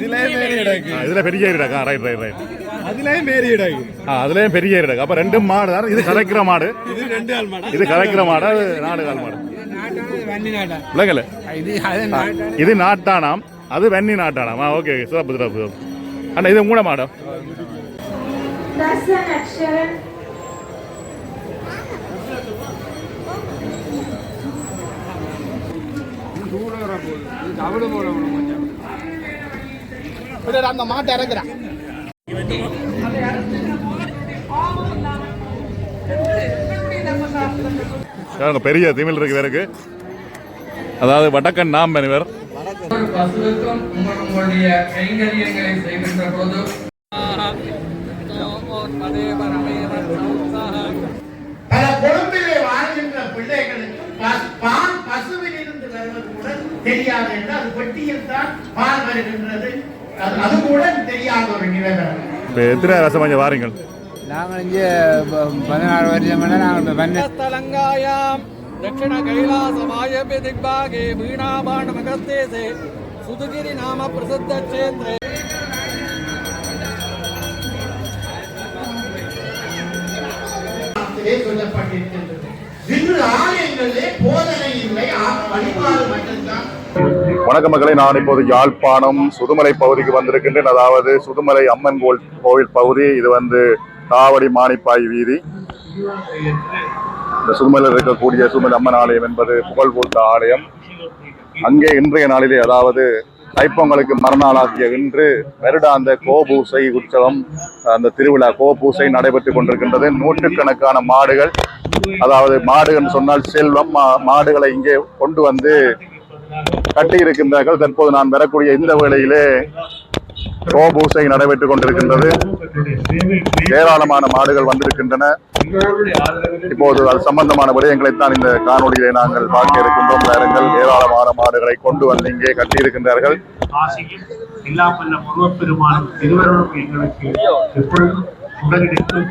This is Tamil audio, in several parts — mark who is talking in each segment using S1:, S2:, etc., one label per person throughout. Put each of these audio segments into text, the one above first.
S1: இதுல பெரிய ஏரி இருக்கா ரைட் ரைட் ரைட் அதுலயும் பெரிய இருக்கு அப்ப ரெண்டும் மாடு தான்? இது கலைக்கிற மாடு.
S2: இது ரெண்டு மாடா.
S1: இது கலைக்கிற மாடு? அது நாடு கால் மாடு?
S3: இது
S1: நாட்டானாம். அது வெண்ணி நாட்டானாம். ஆ ஓகே சிறப்பு சிறப்பு அண்ணா இது கூட மாடம்
S4: தர்சன் அக்ஷரன்
S3: அந்த மாட்டை இறக்குறான்.
S1: பெரிய திமிழ் இருக்கு இவருக்கு. அதாவது வடக்கன் நாம் இவர்.
S5: பசுவுக்கும் உங்கள் உங்களுடைய கைங்கரியங்களை செய்கின்ற போது
S6: பல கொழும்பிலே வாழ்கின்ற பிள்ளைகளுக்கு பால் பசுவில் இருந்து வருவது கூட தெரியாது என்று அது பெட்டியில் தான் பால் வருகின்றது. அது கூட தெரியாத ஒரு நிலைமை
S1: இப்போ எத்தனை அரசு கொஞ்சம் வாரீங்கள்
S3: நாங்கள் இங்கே பதினாறு வருஷம் நாங்கள் பண்ண
S7: ஸ்தலங்காயாம் தட்சிண கைலாசமாயபி திக்பாகே வீணாபாண்ட மகஸ்தேசே சுதுகிரி
S6: நாம பிரசித்த கஷேத்ரே. சொல்லப்பட்டிருக்கின்றது. இன்று ஆலயங்களிலே போதனை இல்லை. வழிபாடு மட்டும்தான்.
S1: வணக்க மக்களை நான் இப்போது யாழ்ப்பாணம் சுதுமலை பகுதிக்கு வந்திருக்கின்றேன். அதாவது சுதுமலை அம்மன் கோல் கோவில் பகுதி. இது வந்து தாவடி மானிப்பாய் வீதி. இந்த சுதுமலையில் இருக்கக்கூடிய சுதுமலை அம்மன் ஆலயம் என்பது புகழ் பூத்த ஆலயம். அங்கே இன்றைய நாளிலே அதாவது தைப்பொங்கலுக்கு மறுநாளாகிய இன்று வருடாந்த கோபூசை உற்சவம் அந்த திருவிழா கோபூசை நடைபெற்று கொண்டிருக்கின்றது. நூற்றுக்கணக்கான மாடுகள் அதாவது மாடுகள்னு சொன்னால் செல்வம் மா- மாடுகளை இங்கே கொண்டு வந்து கட்டி இருக்கின்றார்கள் தற்போது நான் பெறக்கூடிய இந்த வேளையிலே கோபூசை நடைபெற்றுக் கொண்டிருக்கின்றது. ஏராளமான மாடுகள் வந்திருக்கின்றன. இப்போது அது சம்பந்தமான விடயங்களைத்தான் இந்த காணொலியிலே நாங்கள் பார்க்க இருக்கின்றோம். நேரங்கள் ஏராளமான மாடுகளை கொண்டு வந்து இங்கே கட்டியிருக்கின்றார்கள்.
S8: ஆசையில் இல்லாமல்ல முருகப்பெருமானும் திருவருளும் எங்களுக்கு எப்பொழுதும் உடனிருக்கும்.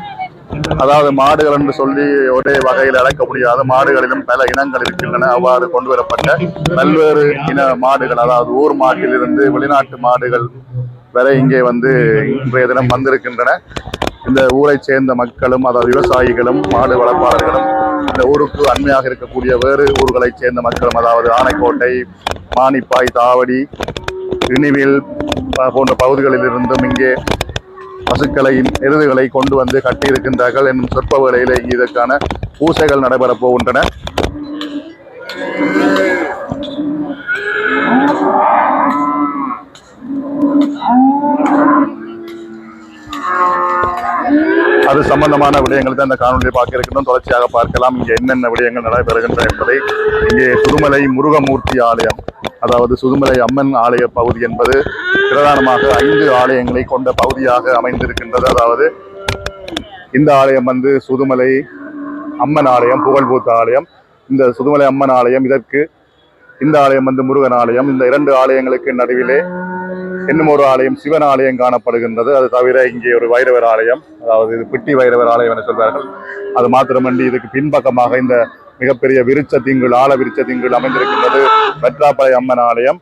S1: அதாவது மாடுகள் என்று சொல்லி ஒரே வகையில் அழைக்க முடியாத. மாடுகளிலும் பல இனங்கள் இருக்கின்றன. அவ்வாறு கொண்டு வரப்பட்ட பல்வேறு இன மாடுகள் அதாவது ஊர் மாட்டிலிருந்து வெளிநாட்டு மாடுகள் வரை இங்கே வந்து இன்றைய தினம் வந்திருக்கின்றன. இந்த ஊரை சேர்ந்த மக்களும் அதாவது விவசாயிகளும் மாடு வளர்ப்பாளர்களும் இந்த ஊருக்கு அண்மையாக இருக்கக்கூடிய வேறு ஊர்களைச் சேர்ந்த மக்களும் அதாவது ஆனைக்கோட்டை மானிப்பாய் தாவடி இனிவில் போன்ற பகுதிகளில் இருந்தும் இங்கே பசுக்களையின் எருதுகளை கொண்டு வந்து கட்டியிருக்கின்றார்கள் என்னும் சொற்ப இதற்கான பூசைகள் நடைபெறப் போகின்றன. அது சம்பந்தமான விடயங்களை தான் இந்த காணொலியை பார்க்க இருக்கின்றோம் தொடர்ச்சியாக பார்க்கலாம். இங்கே என்னென்ன விடயங்கள் நடைபெறுகின்றன என்பதை இங்கே சுதுமலை முருகமூர்த்தி ஆலயம் அதாவது சுதுமலை அம்மன் ஆலய பகுதி என்பது பிரதானமாக ஐந்து ஆலயங்களை கொண்ட பகுதியாக அமைந்திருக்கின்றது. அதாவது இந்த ஆலயம் வந்து சுதுமலை அம்மன் ஆலயம் புகழ்பூத்த ஆலயம். இந்த சுதுமலை அம்மன் ஆலயம் இதற்கு இந்த ஆலயம் வந்து முருகன் ஆலயம். இந்த இரண்டு ஆலயங்களுக்கு நடுவிலே இன்னும் ஒரு ஆலயம் சிவன் ஆலயம் காணப்படுகின்றது. அது தவிர இங்கே ஒரு வைரவர் ஆலயம். அதாவது இது பிட்டி வைரவர் ஆலயம் என சொல்வார்கள். அது மாத்திரமன்றி இதுக்கு பின்பக்கமாக இந்த மிகப்பெரிய விருச்ச திங்கள் ஆல விருச்ச திங்கள் அமைந்திருக்கின்றது. வெற்றாப்பளை அம்மன் ஆலயம்.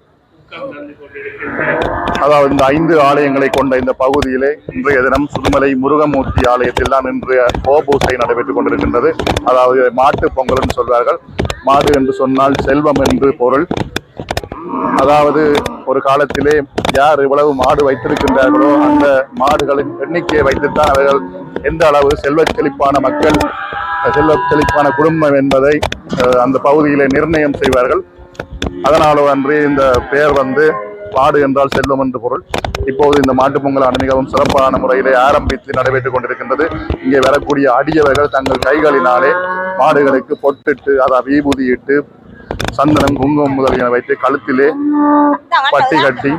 S1: அதாவது இந்த ஐந்து ஆலயங்களை கொண்ட இந்த பகுதியிலே இன்றைய தினம் சுதுமலை முருகமூர்த்தி ஆலயத்தில் தான் இன்றைய கோபூசை நடைபெற்றுக் கொண்டிருக்கின்றது. அதாவது மாட்டு பொங்கல் என்று சொல்வார்கள். மாடு என்று சொன்னால் செல்வம் என்று பொருள். அதாவது ஒரு காலத்திலே யார் இவ்வளவு மாடு வைத்திருக்கின்றார்களோ அந்த மாடுகளின் எண்ணிக்கையை வைத்துத்தான் அவர்கள் எந்த அளவு செல்வ செழிப்பான மக்கள் செல்வ செழிப்பான குடும்பம் என்பதை அந்த பகுதியிலே நிர்ணயம் செய்வார்கள். அதனால் அன்று இந்த பெயர் வந்து பாடு என்றால் செல்வம் என்று பொருள். இப்போது இந்த மாட்டுப் பொங்கலானது மிகவும் சிறப்பான முறையிலே ஆரம்பித்து நடைபெற்றுக் கொண்டிருக்கின்றது. இங்கே வரக்கூடிய அடியவர்கள் தங்கள் கைகளினாலே மாடுகளுக்கு பொட்டிட்டு அதை வீபூதியிட்டு சந்தனம் குங்குமம் முதலியன வைத்து கழுத்திலே பட்டி கட்டி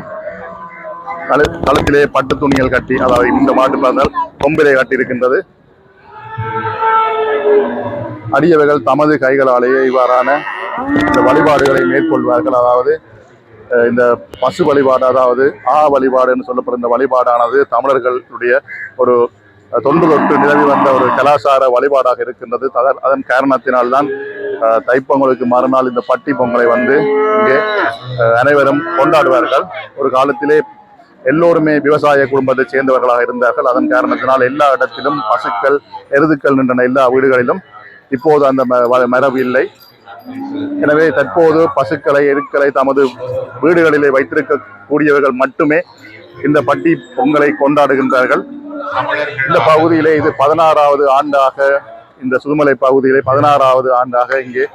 S1: கழு கழுத்திலே பட்டு துணிகள் கட்டி அதாவது இந்த மாட்டு பிறந்தால் கொம்பிலே கட்டியிருக்கின்றது. அடியவர்கள் தமது கைகளாலேயே இவ்வாறான இந்த வழிபாடுகளை மேற்கொள்வார்கள். அதாவது இந்த பசு வழிபாடு அதாவது ஆ வழிபாடு என்று சொல்லப்படும் இந்த வழிபாடானது தமிழர்களுடைய ஒரு தொண்டு தொன்று தொட்டு நிலவி வந்த ஒரு கலாச்சார வழிபாடாக இருக்கின்றது. அதன் காரணத்தினால்தான் தைப்பொங்கலுக்கு மறுநாள் இந்த பட்டி பொங்கலை வந்து இங்கே அனைவரும் கொண்டாடுவார்கள். ஒரு காலத்திலே எல்லோருமே விவசாய குடும்பத்தைச் சேர்ந்தவர்களாக இருந்தார்கள். அதன் காரணத்தினால் எல்லா இடத்திலும் பசுக்கள் எருதுக்கள் நின்றன எல்லா வீடுகளிலும். இப்போது அந்த ம- மரபு இல்லை. எனவே தற்போது பசுக்களை எருக்களை தமது வீடுகளிலே வைத்திருக்கக்கூடியவர்கள் மட்டுமே இந்த பட்டி பொங்கலை கொண்டாடுகின்றார்கள். இந்த பகுதியிலே இது பதினாறாவது ஆண்டாக இந்த சுதுமலை பகுதியிலே பதினாறாவது ஆண்டாக இங்கே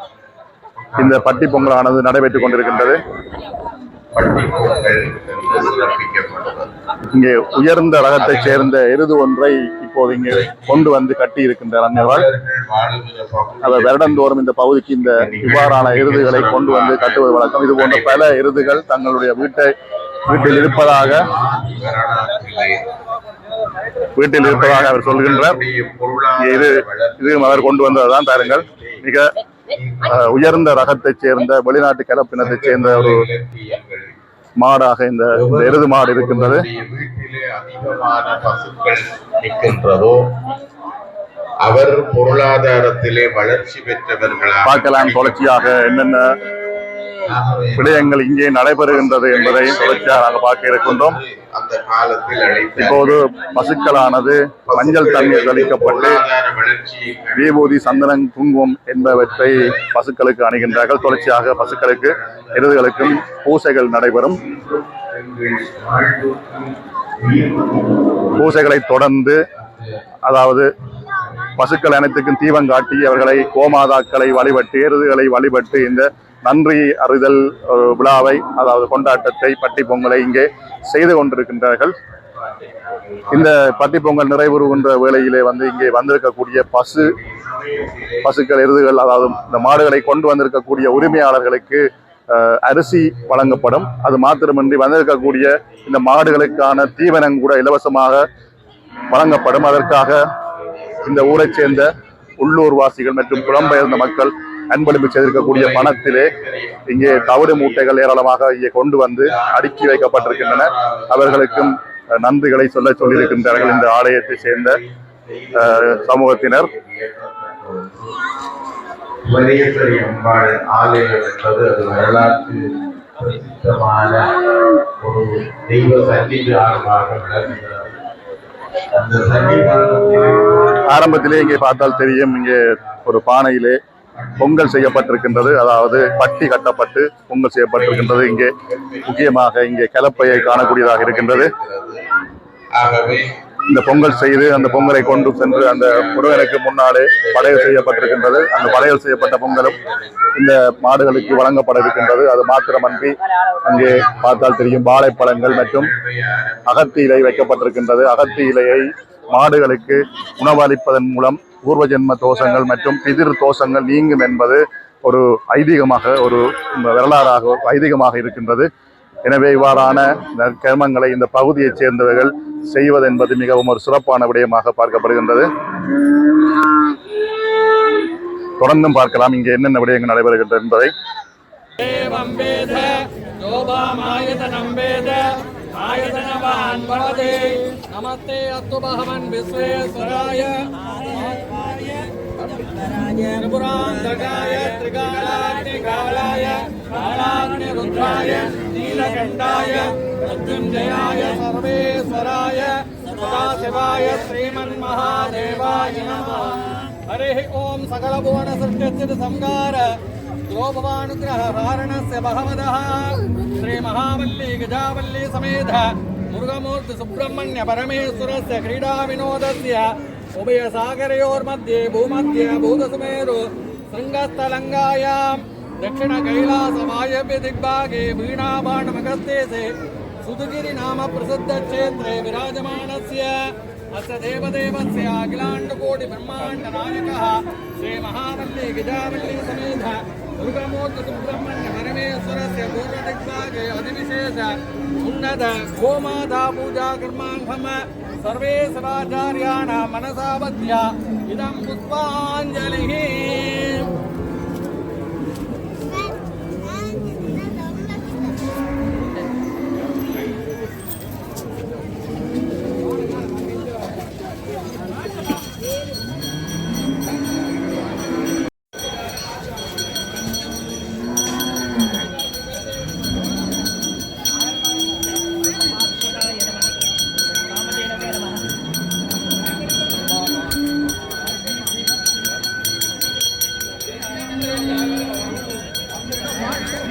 S1: இந்த பட்டி பொங்கலானது நடைபெற்றுக் கொண்டிருக்கின்றது. இங்கே உயர்ந்த ரகத்தைச் சேர்ந்த எருது ஒன்றை இப்போது இங்கே கொண்டு வந்து கட்டி இருக்கின்றனர் அவர் வருடந்தோறும் இந்த பகுதிக்கு இந்த இவ்வாறான எருதுகளை கொண்டு வந்து கட்டுவது வழக்கம். இது போன்ற பல எருதுகள் தங்களுடைய வீட்டை வீட்டில் இருப்பதாக வீட்டில் இருப்பதாக அவர் சொல்கின்றார். இது இது அவர் கொண்டு வந்ததுதான் பாருங்கள். மிக உயர்ந்த ரகத்தைச் சேர்ந்த வெளிநாட்டு கலப்பினத்தைச் சேர்ந்த ஒரு மாடாக இந்த எருது மாடு இருக்கின்றது.
S4: வீட்டிலே அதிகமான பசுக்கள் நிற்கின்றதோ அவர் பொருளாதாரத்திலே வளர்ச்சி பெற்றவர்களாக
S1: பார்க்கலாம் தொடர்ச்சியாக என்னென்ன விடயங்கள் இங்கே நடைபெறுகின்றது என்பதை தொடர்ச்சியாக நாங்கள் பார்க்க இருக்கின்றோம். இப்போது பசுக்களானது மஞ்சள் தண்ணீர் தெளிக்கப்பட்டு விபூதி சந்தனம் குங்குமம் என்பவற்றை பசுக்களுக்கு அணுகின்றார்கள். தொடர்ச்சியாக பசுக்களுக்கு எருதுகளுக்கும் பூசைகள் நடைபெறும். பூசைகளை தொடர்ந்து அதாவது பசுக்கள் அனைத்துக்கும் தீபம் காட்டி அவர்களை கோமாதாக்களை வழிபட்டு எருதுகளை வழிபட்டு இந்த நன்றி அறிதல் விழாவை அதாவது கொண்டாட்டத்தை பட்டி பொங்கலை இங்கே செய்து கொண்டிருக்கின்றார்கள். இந்த பட்டி பொங்கல் நிறைவுறுகின்ற வேளையிலே வந்து இங்கே வந்திருக்கக்கூடிய பசு பசுக்கள் எருதுகள் அதாவது இந்த மாடுகளை கொண்டு வந்திருக்கக்கூடிய உரிமையாளர்களுக்கு அரிசி வழங்கப்படும். அது மாத்திரமின்றி வந்திருக்கக்கூடிய இந்த மாடுகளுக்கான தீவனம் கூட இலவசமாக வழங்கப்படும். அதற்காக இந்த ஊரைச் சேர்ந்த உள்ளூர் வாசிகள் மற்றும் புலம்பெயர்ந்த மக்கள் அன்பளிப்பு செய்திருக்கக்கூடிய பணத்திலே இங்கே தவிடு மூட்டைகள் ஏராளமாக இங்கே கொண்டு வந்து அடுக்கி வைக்கப்பட்டிருக்கின்றன. அவர்களுக்கும் நன்றிகளை சொல்ல சொல்லியிருக்கின்றார்கள் இந்த ஆலயத்தை சேர்ந்த சமூகத்தினர்.
S4: மரியேஸ்வரி அம்பாள் ஆலயம் என்பது அது வரலாற்று பிரசித்தமான ஒரு தெய்வ சன்னிதானமாக விளங்குகிறது. அந்த சன்னிதானத்திலே
S1: ஆரம்பத்திலே இங்கே பார்த்தால் தெரியும் இங்கே ஒரு பானையிலே பொங்கல் செய்யப்பட்டிருக்கின்றது. அதாவது பட்டி கட்டப்பட்டு பொங்கல் செய்யப்பட்டிருக்கின்றது. இங்கே முக்கியமாக இங்கே கலப்பையை காணக்கூடியதாக இருக்கின்றது. இந்த பொங்கல் செய்து அந்த பொங்கலை கொண்டு சென்று அந்த முருகனுக்கு முன்னாலே படையல் செய்யப்பட்டிருக்கின்றது. அந்த படையல் செய்யப்பட்ட பொங்கலும் இந்த மாடுகளுக்கு வழங்கப்பட இருக்கின்றது. அது மாத்திரமன்றி அங்கே பார்த்தால் தெரியும். வாழைப்பழங்கள் மற்றும் அகத்தி இலை வைக்கப்பட்டிருக்கின்றது. அகத்தி இலையை மாடுகளுக்கு உணவளிப்பதன் மூலம் பூர்வஜென்ம தோஷங்கள் மற்றும் பிதிர் தோஷங்கள் நீங்கும் என்பது ஒரு ஐதீகமாக ஒரு வரலாறாக ஐதீகமாக இருக்கின்றது. எனவே இவ்வாறான கர்மங்களை இந்த பகுதியைச் சேர்ந்தவர்கள் செய்வதென்பது மிகவும் ஒரு சிறப்பான விடயமாக பார்க்கப்படுகின்றது. தொடர்ந்தும் பார்க்கலாம் இங்கே என்னென்ன விடயங்கள் நடைபெறுகின்றன என்பதை.
S5: நமஸ்தே அத்துபகவன் விஸ்வேஸ்வராய. त्रिपुरान्तकाय त्रिकालाग्निकालाय कालाग्निरुद्राय नीलकण्ठाय मृत्युञ्जयाय सर्वेश्वराय सदाशिवाय श्रीमन्महादेवाय नमः हरिः ॐ सकलभुवनसृष्टिस्थिति संहार द्रोभवानुग्रह कारणस्य भगवतः श्रीमहावल्ली गजावल्ली समेत मुरुगमूर्ति सुब्रह्मण्य परमेश्वरस्य क्रीडा विनोदस्य उभयसागरयोर्मध्ये भूमध्ये भूतसुमेरु शृङ्गस्थलङ्गायां दक्षिणकैलासवायव्य दिग्भागे वीणाबाणमगस्तेसे सुधुगिरिनाम प्रसिद्धक्षेत्रे विराजमानस्य अस्य देवदेवस्य अखिलाण्डकोटि ब्रह्माण्डनायकः श्रीमहावल्ली गिजावल्ली समेत दुर्गमूर्ति सुब्रह्मण्य परमेश्वरस्य पूर्वदिग्भागे अधिविशेष उन्नत गोमाता पूजा कर्माङ्गम सर्वे सदाचार्याणां मनसा बध्या इदं पुष्पाञ्जलिः 二十。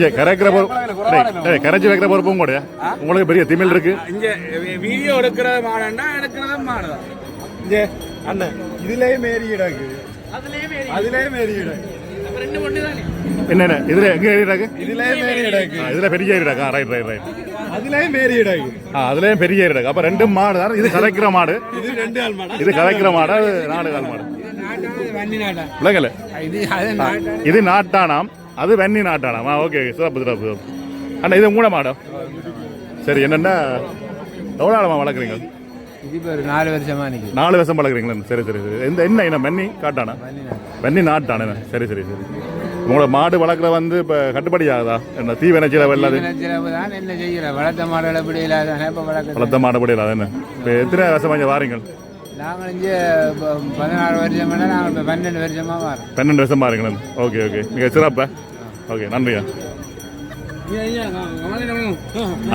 S1: இங்க கரைக்கிற பொறுப்பு டேய், டேய், கரைச்சி வைக்கிற பொறுப்பும் கூட. உங்களுக்கு பெரிய திமிழ் இருக்கு.
S2: இங்க வீடியோ எடுக்கிறது மாடண்டா எடுக்கிறதும் மாடுதான் இங்க அண்ணன் இதுலயே மேரி இடாக்கு அதுலயே மேரி இடாக்கு
S1: என்னென்ன இதுல எங்க ஏறிடாக்கு
S2: இதுலயே மேரி இடாக்கு
S1: இதுல பெரிய ஏறிடாக்கா ரைட் ரைட் ரைட்
S2: அதுலயே மேரி இடாக்கு
S1: ஆ அதுலயும் பெரிய ஏறிடாக்கு அப்ப ரெண்டும் மாடு தான்? இது கரைக்கிற மாடு.
S2: இது ரெண்டு மாடா.
S1: இது கரைக்கிற மாடு? அது நாடு கால் மாடு.
S3: வண்டி நாட்டா.
S1: இல்லைங்கல்ல
S3: இது அது நாட்டா
S1: இது நாட்டானாம். அது வெண்ணி நாட்டானாம் ஆ ஓகே சிறப்பு சிறப்பு. அண்ணா இது மூட மாடம்? சரி என்னென்னா எவ்வளோ வளர்க்குறீங்க?
S3: நாலு வருஷமா நிற்குது
S1: நாலு வருஷம் வளர்க்குறீங்களா? சரி சரி சரி. இந்த என்ன என்ன வெண்ணி காட்டானா? வெண்ணி நாட்டானே? சரி சரி சரி. உங்களோட மாடு வளர்க்குற வந்து இப்போ கட்டுப்படி ஆகுதா? என்ன வெள்ளாது
S3: சிறப்பு தான் என்ன செய்யற? வளர்த்த இல்லாத இப்போ வளர்க்க
S1: வளர்த்த மாடு படி இல்லாத என்ன? இப்போ எத்தனை வருஷம் கொஞ்சம் வாரீங்க?
S3: நாங்கள் இங்கே பதினாறு வருஷம் நாங்கள் இப்போ பன்னெண்டு வருஷமா வரோம்.
S1: பன்னெண்டு வருஷம் பாருங்களேன் ஓகே ஓகே. மிக சிறப்பா. ஓகே நன்றியா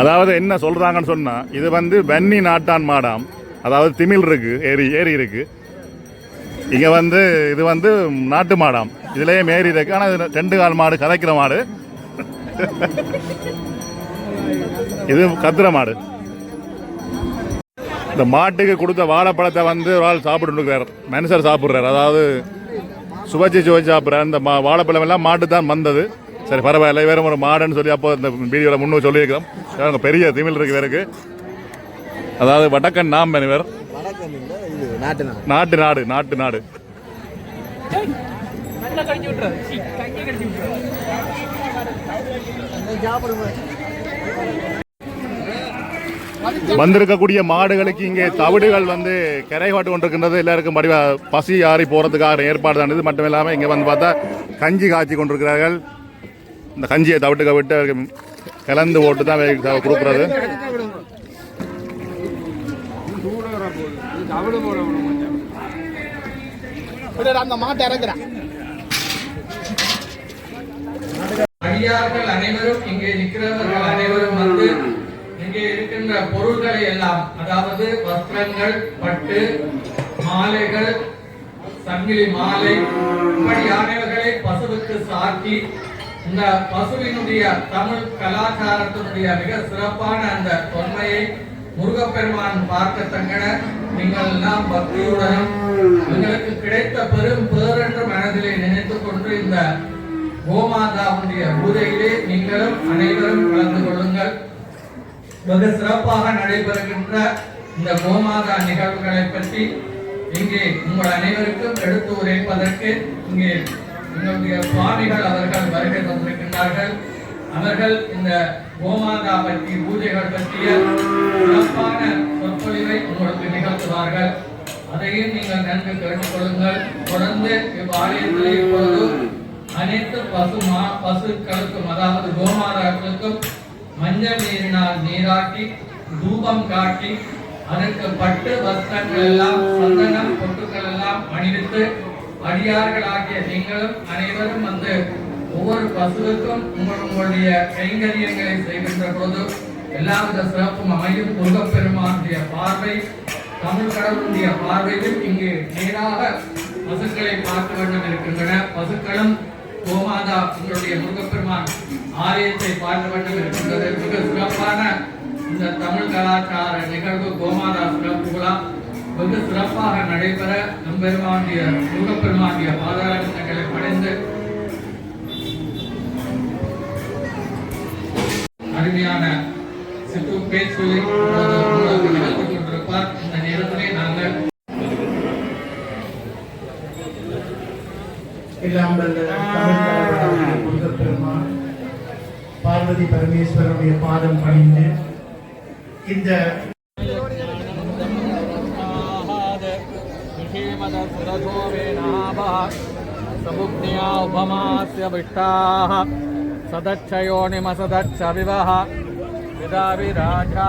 S1: அதாவது என்ன சொல்றாங்கன்னு சொன்னா இது வந்து வன்னி நாட்டான் மாடாம். அதாவது திமிழ் இருக்கு ஏரி ஏரி இருக்கு. இங்க வந்து இது வந்து நாட்டு மாடாம். இதுலயே மேரி இருக்கு. ஆனா இது ரெண்டு கால் மாடு கதைக்கிற மாடு. இது கத்துற மாடு. இந்த மாட்டுக்கு கொடுத்த வாழைப்பழத்தை வந்து ஒரு ஆள் சாப்பிட்டுருக்கிறார் மனுஷர் சாப்பிட்றாரு. அதாவது சுவைச்சு சுவைச்சி சாப்பிட்றாரு. இந்த மா வாழைப்பழம் எல்லாம் மாட்டு தான் வந்தது. சரி பரவாயில்ல. வேறும் ஒரு மாடுன்னு சொல்லி அப்போ இந்த வீடியோவில் முன்னு சொல்லியிருக்கிறோம். இவங்க பெரிய திமிழ் இருக்கு வேறுக்கு அதாவது வடக்கன் நாம் வேறு நாட்டு நாடு நாட்டு நாடு. வந்திருக்கக்கூடிய மாடுகளுக்கு இங்கே தவிடுகள் வந்து கரை காட்டு கொண்டிருக்கின்றது. எல்லாருக்கும் படிவ பசி ஆறி போறதுக்காக ஏற்பாடு தான் இது மட்டும் இல்லாமல் இங்கே வந்து பார்த்தா கஞ்சி காய்ச்சி கொண்டிருக்கிறார்கள். இந்த கஞ்சியை தவிட்டுக்க விட்டு கலந்து போட்டு தான் கொடுக்குறது.
S3: அந்த மாட்டை இறக்குறேன்
S5: அடியார்கள் அனைவரும் இங்கே நிற்கிறவர்கள் அனைவரும் வந்து இங்கே இருக்கின்ற பொருள்களை எல்லாம் அதாவது வஸ்திரங்கள் பட்டு மாலைகள் சங்கிலி மாலை இப்படியானவர்களை பசுவுக்கு சாக்கி இந்த பசுவினுடைய தமிழ் கலாச்சாரத்தினுடைய மிக சிறப்பான அந்த தொன்மையை முருகப்பெருமான் பார்க்க தங்கன நீங்கள் எல்லாம் பக்தியுடனும் எங்களுக்கு கிடைத்த பெரும் பேரென்று மனதிலே நினைத்துக் கொண்டு இந்த கோமாதாவுடைய பூஜையிலே நீங்களும் அனைவரும் கலந்து கொள்ளுங்கள். வெகு சிறப்பாக நடைபெறுகின்ற இந்த கோமாதா நிகழ்வுகளை பற்றி இங்கே உங்கள் அனைவருக்கும் எடுத்து உரைப்பதற்கு இங்கே எங்களுடைய சுவாமிகள் அவர்கள் வருகை தந்திருக்கின்றார்கள். அவர்கள் இந்த கோமாதா பற்றி பூஜைகள் பற்றிய சிறப்பான சொற்பொழிவை உங்களுக்கு நிகழ்த்துவார்கள். அதையும் நீங்கள் நன்கு கேட்டுக்கொள்ளுங்கள் தொடர்ந்து இவ்வாலயத்திலே இப்பொழுது அனைத்து பசு மா பசுக்களுக்கும் அதாவது கோமாதாக்களுக்கும் மஞ்சள் நீரினால் நீராட்டி தூபம் காட்டி அதற்கு பட்டு வஸ்திரங்கள் எல்லாம் சந்தனம் பொட்டுக்கள் எல்லாம் அணிவித்து அடியார்களாகிய நீங்களும் அனைவரும் வந்து ஒவ்வொரு பசுவுக்கும் உங்கள் உங்களுடைய கைங்கரியங்களை செய்கின்ற போது எல்லாவித சிறப்பும் அமையும். முருகப்பெருமானுடைய பார்வை தமிழ் கடவுளுடைய பார்வையில் இங்கு நேராக பசுக்களை பார்க்க வேண்டும் இருக்கின்றன. பசுக்களும் கோமாதா உங்களுடைய முருகப்பெருமான் ஆலயத்தை பார்க்க வேண்டும் இருக்கின்றது. மிக சிறப்பான இந்த தமிழ் கலாச்சார நிகழ்வு கோமாதா சிறப்பு விழா. வெகு சிறப்பாக நடைபெற நம்பெருமானுடைய முருகப்பெருமானுடைய பாதாரங்களை படைந்து அருமையான சிற்று பேச்சு இப்பொழுது கொண்டிருப்பார். இந்த நேரத்தில் நாங்கள்
S6: எல்லாம் வல்ல தமிழ் கடவுளாகிய முருகப்பெருமான் பார்வதி பரமேஸ்வரனுடைய பாதம் பணிந்து இந்த
S7: समुग्न्या उपमास्य विष्टाः सदच्छयोनिमसदच्छ विवः यदा विराजा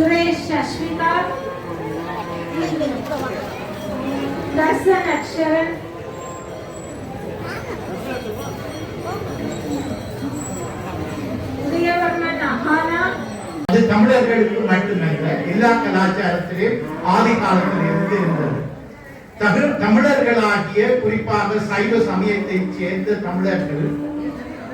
S9: சுரேஷ் அஸ்மிதா தர்சன் அக்ஷரன்.
S6: அது தமிழர்களுக்கு மட்டுமல்ல எல்லா கலாச்சாரத்திலும் ஆதி காலத்தில் இருந்து இருந்தது. தமிழர்களாகிய குறிப்பாக சைவ சமயத்தை சேர்ந்த தமிழர்கள்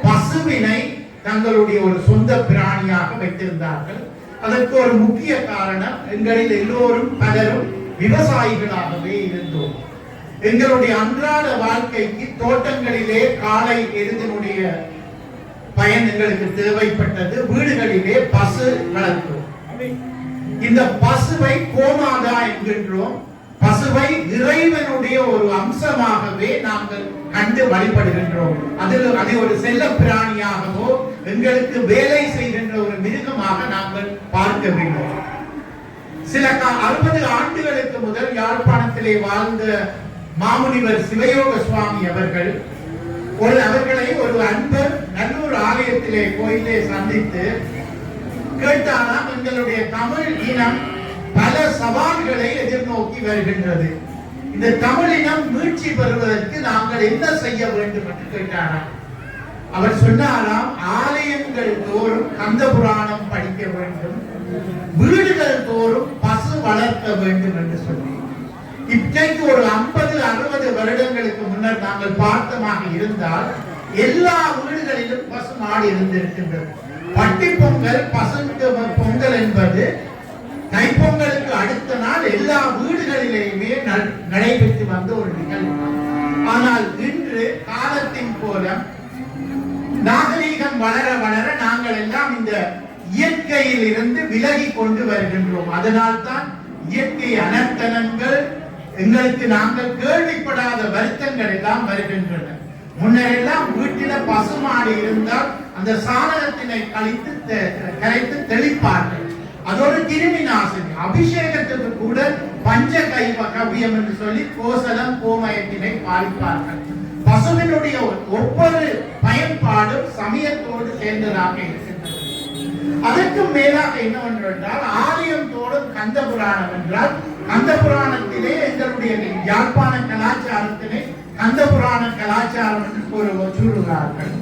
S6: பசுவினை தங்களுடைய ஒரு சொந்த பிராணியாக வைத்திருந்தார்கள். அதற்கு ஒரு முக்கிய காரணம் எங்களில் எல்லோரும் பலரும் விவசாயிகளாகவே இருந்தோம். எங்களுடைய அன்றாட வாழ்க்கைக்கு தோட்டங்களிலே காலை எழுதினுடைய பயன் எங்களுக்கு தேவைப்பட்டது. வீடுகளிலே பசு வளர்த்தோம். இந்த பசுவை கோமாதா என்கின்றோம். பசுவை இறைவனுடைய ஒரு அம்சமாகவே நாங்கள் கண்டு வழிபடுகின்றோம். அதில் அதை ஒரு செல்ல பிராணியாகவோ எங்களுக்கு வேலை செய்கின்ற ஒரு மிருகமாக நாங்கள் வேண்டும். சில அறுபது ஆண்டுகளுக்கு முதல் யாழ்ப்பாணத்திலே வாழ்ந்த மாமுனிவர் சிவயோக சுவாமி அவர்கள் ஒரு அவர்களை ஒரு அன்பர் நல்லூர் ஆலயத்திலே கோயிலே சந்தித்து கேட்டாராம் எங்களுடைய தமிழ் இனம் பல சவால்களை எதிர்நோக்கி வருகின்றது. இந்த தமிழினம் மீட்சி பெறுவதற்கு நாங்கள் என்ன செய்ய வேண்டும் என்று கேட்டாராம். அவர் சொன்னாராம் ஆலயங்கள் தோறும் கந்த புராணம் படிக்க வேண்டும். வீடுகள் தோறும் பசு வளர்க்க வேண்டும் என்று சொன்னேன் இன்றைக்கு ஒரு ஐம்பது அறுபது வருடங்களுக்கு முன்னர் நாங்கள் பார்த்தமாக இருந்தால் எல்லா வீடுகளிலும் பசு மாடு இருந்திருக்கின்றது. பட்டி பொங்கல் பசுக்கு பொங்கல் என்பது தைப்பொங்கலுக்கு அடுத்த நாள் எல்லா வீடுகளிலேயுமே நடைபெற்று வந்த ஒரு நிகழ்வு. ஆனால் இன்று காலத்தின் கோலம் நாகரீகம் வளர வளர நாங்கள் எல்லாம் இந்த இயற்கையில் இருந்து விலகி கொண்டு வருகின்றோம். அதனால் தான் இயற்கை அனர்த்தனங்கள் எங்களுக்கு நாங்கள் கேள்விப்படாத வருத்தங்கள் எல்லாம் வருகின்றன. முன்னர் எல்லாம் வீட்டில பசுமாடு இருந்தால் அந்த சாதனத்தினை கழித்து தெ- கரைத்து தெளிப்பார்கள். அதோடு கிருமி நாசினி அபிஷேகத்துக்கு கூட பஞ்ச கைவ கவியம் என்று சொல்லி கோசலம் கோமயத்தினை பாலிப்பார்கள் பசுவினுடைய ஒவ்வொரு பயன்பாடும் சமயத்தோடு சேர்ந்ததாக இருக்கின்றது. அதற்கு மேலாக என்னவென்று என்றால் ஆலயம் கந்த புராணம் என்றால் கந்த புராணத்திலே எங்களுடைய யாழ்ப்பாண கலாச்சாரத்திலே கந்த புராண கலாச்சாரம் என்று கூறு கூறுகிறார்கள்.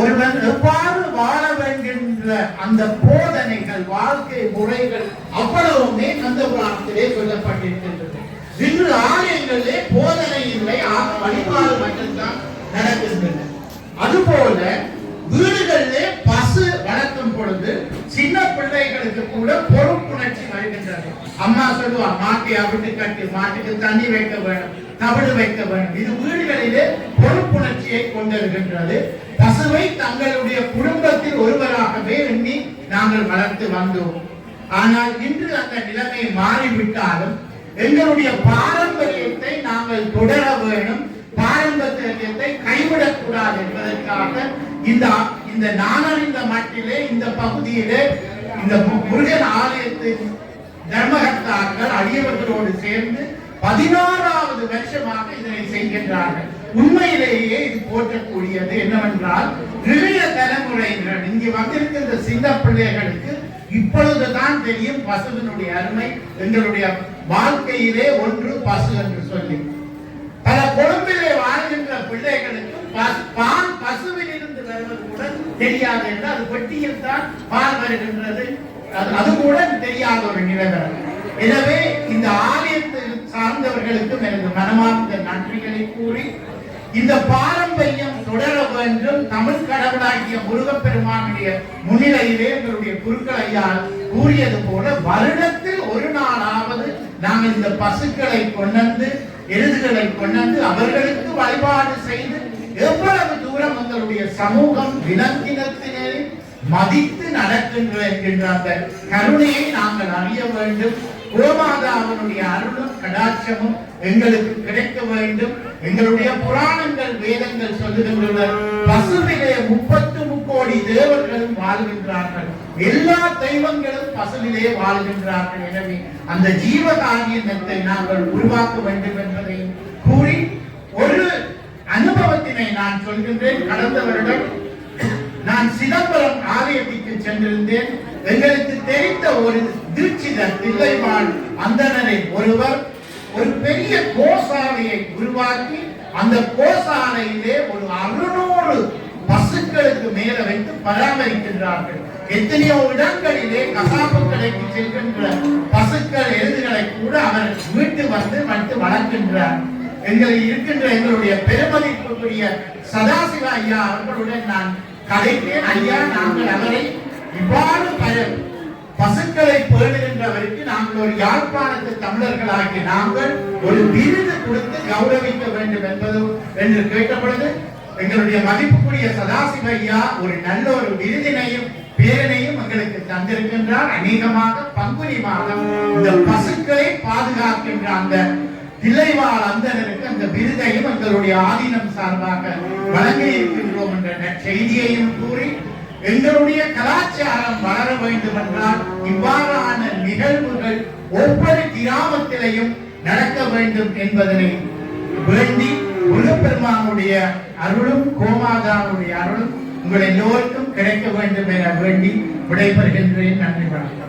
S6: ஒருவன் எவ்வாறு வாழ வேண்டுகின்ற அந்த போதனைகள் வாழ்க்கை முறைகள் அவ்வளவுமே கந்த புராணத்திலே சொல்லப்பட்டிருக்கின்றது. இன்று ஆலயங்களிலே போதனை இல்லை ஆக வழிபாடு மட்டும்தான் நடக்கின்றன. அதுபோல வீடுகளிலே பசு வளர்க்கும் பொழுது சின்ன பிள்ளைகளுக்கு கூட பொறுப்புணர்ச்சி வருகின்றது. அம்மா சொல்லுவா மாட்டை அவிட்டு கட்டி மாட்டுக்கு தண்ணி வைக்க வேண்டும் தவிடு வைக்க வேண்டும் இது வீடுகளிலே பொறுப்புணர்ச்சியை கொண்டிருக்கின்றது. பசுவை தங்களுடைய குடும்பத்தில் ஒருவராகவே எண்ணி நாங்கள் வளர்த்து வந்தோம். ஆனால் இன்று அந்த நிலைமை மாறிவிட்டாலும் எங்களுடைய பாரம்பரியத்தை நாங்கள் தொடர வேண்டும் பாரம்பரியத்தை கைவிடக் கூடாது என்பதற்காக இந்த இந்த நானறிந்த மட்டிலே இந்த பகுதியிலே இந்த முருகன் ஆலயத்தின் தர்மகர்த்தாக்கள் அடியவர்களோடு சேர்ந்து பதினாறாவது வருஷமாக இதனை செய்கின்றார்கள். உண்மையிலேயே இது போற்றக்கூடியது என்னவென்றால் இளைய தலைமுறையினர் இங்கு வந்திருக்கின்ற சிந்த பிள்ளைகளுக்கு இப்பொழுதுதான் தெரியும் பசுவினுடைய அருமை எங்களுடைய வாழ்க்கையிலே ஒன்று பசு என்று சொல்லி. பல கொழும்பிலே வாழ்கின்ற பிள்ளைகளுக்கு பால் பசுவில் இருந்து வருவது கூட தெரியாது என்று அது பெட்டியில் தான் பால் வருகின்றது. அது அது கூட தெரியாத ஒரு நிலவரம் எனவே இந்த ஆலயத்தை சார்ந்தவர்களுக்கும் எனது மனமார்ந்த நன்றிகளை கூறி இந்த பாரம்பரியம் தொடர வேண்டும். தமிழ் கடவுளாகிய முருகப்பெருமானுடைய முன்னிலையிலே எங்களுடைய குருக்கள் ஐயா கூறியது போல வருடத்தில் ஒரு நாளாவது நாங்கள் இந்த பசுக்களை கொண்டு எழுதுகளை கொண்டு அவர்களுக்கு வழிபாடு செய்து எவ்வளவு தூரம் எங்களுடைய சமூகம் விலங்கினத்தினரை மதித்து நடக்கின்ற என்கின்ற அந்த கருணையை நாங்கள் அறிய வேண்டும். கோமாதாவனுடைய அருளும் கடாட்சமும் எங்களுக்கு கிடைக்க வேண்டும். எங்களுடைய புராணங்கள் வேதங்கள் சொல்லுகின்றன. பசுவிலே முப்பத்து முக்கோடி தேவர்களும் வாழ்கின்றார்கள். எல்லா தெய்வங்களும் பசுவிலே வாழ்கின்றார்கள். எனவே அந்த ஜீவகாரியத்தை நாங்கள் உருவாக்க வேண்டும் என்பதை கூறி ஒரு அனுபவத்தினை நான் சொல்கின்றேன். கடந்த வருடம் நான் சிதம்பரம் ஆலயத்திற்கு சென்றிருந்தேன். எங்களுக்கு தெரிந்த ஒரு திருச்சிதன் தில்லைமான் அந்தனரை ஒருவர் ஒரு பெரிய கோசாலையை உருவாக்கி அந்த கோசாலையிலே ஒரு அறுநூறு பசுக்களுக்கு மேல வைத்து பராமரிக்கின்றார்கள். எத்தனையோ இடங்களிலே கசாப்பு கடைக்கு செல்கின்ற பசுக்கள் எருதுகளை கூட அவர் வீட்டு வந்து வந்து வளர்க்கின்றார். எங்களை இருக்கின்ற எங்களுடைய பெருமதிப்புக்குரிய சதாசிவ ஐயா அவர்களுடன் நான் கதைத்தேன். ஐயா நாங்கள் அவரை இவ்வாறு பசுக்களை பசுக்களை பேணுகின்றவருக்கு நாங்கள் ஒரு யாழ்ப்பாணத்து தமிழர்களாகி நாங்கள் ஒரு விருது கொடுத்து கௌரவிக்க வேண்டும் என்பது என்று கேட்டபொழுது எங்களுடைய மதிப்புக்குரிய சதாசிவ ஐயா ஒரு நல்ல ஒரு விருதினையும் பேரனையும் எங்களுக்கு தந்திருக்கின்றார். அநேகமாக பங்குனி மாதம் இந்த பசுக்களை பாதுகாக்கின்ற அந்த தில்லைவாழ் அந்தனருக்கு அந்த விருதையும் எங்களுடைய ஆதீனம் சார்பாக வழங்கி இருக்கின்றோம் என்ற நற்செய்தியையும் கூறி எங்களுடைய கலாச்சாரம் வளர வேண்டும் என்றால் இவ்வாறான நிகழ்வுகள் ஒவ்வொரு கிராமத்திலையும் நடக்க வேண்டும் என்பதனை வேண்டி முருகப்பெருமானுடைய அருளும் கோமாதானுடைய அருளும் உங்கள் எல்லோருக்கும் கிடைக்க வேண்டும் என வேண்டி விடைபெறுகின்றேன். நன்றி வணக்கம்.